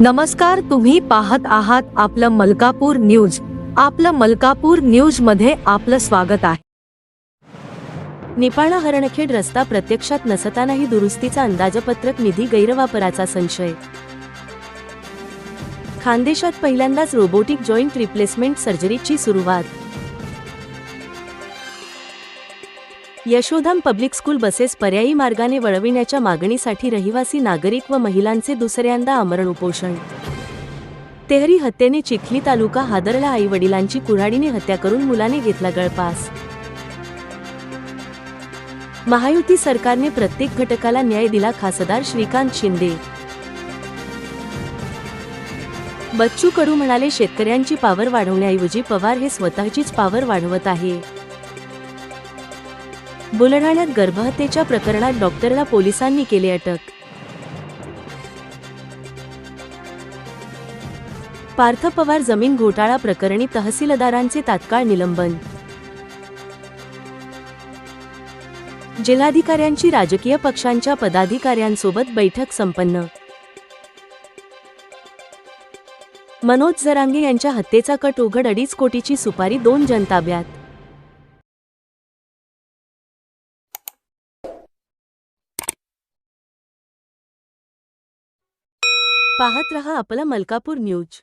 नमस्कार तुम्ही पाहत आहात आपलं मलकापूर न्यूज. आपलं मलकापूर न्यूजमध्ये आपलं स्वागत आहे. निपाणा हरणखेड रस्ता प्रत्यक्षात नसतानाही दुरुस्तीचा अंदाजपत्रक निधी गैरवापराचा संशय. खानदेशात पहिल्यांदाच रोबोटिक जॉईंट रिप्लेसमेंट सर्जरीची सुरुवात. यशोधाम पब्लिक स्कूल बसेस पर्यायी मार्गाने वळविण्याच्या मागणीसाठी रहिवासी नागरिक व महिलांचे दुसऱ्यांदा आमरण उपोषण. तेहरी हत्येने चिखली तालुका हादरला आई वडिलांची कुऱ्हाडीने हत्या करून मुलाने घेतला गळपास महायुती सरकारने प्रत्येक घटकाला न्याय दिला खासदार श्रीकांत शिंदे. बच्चू कडू म्हणाले शेतकऱ्यांची पावर वाढवण्याऐवजी पवार हे स्वतःचीच पावर वाढवत आहे. बुलढाण्यात गर्भहत्येच्या प्रकरणात डॉक्टरला पोलिसांनी केली अटक. पार्थ पवार जमीन घोटाळा प्रकरणी तहसीलदारांचे तात्काळ निलंबन. जिल्हाधिकाऱ्यांची राजकीय पक्षांच्या पदाधिकाऱ्यांसोबत बैठक संपन्न. मनोज जरांगे यांच्या हत्येचा कट उघड अडीच कोटीची सुपारी दोन जनताब्यात. पाहत रहा आपला मलकापूर न्यूज.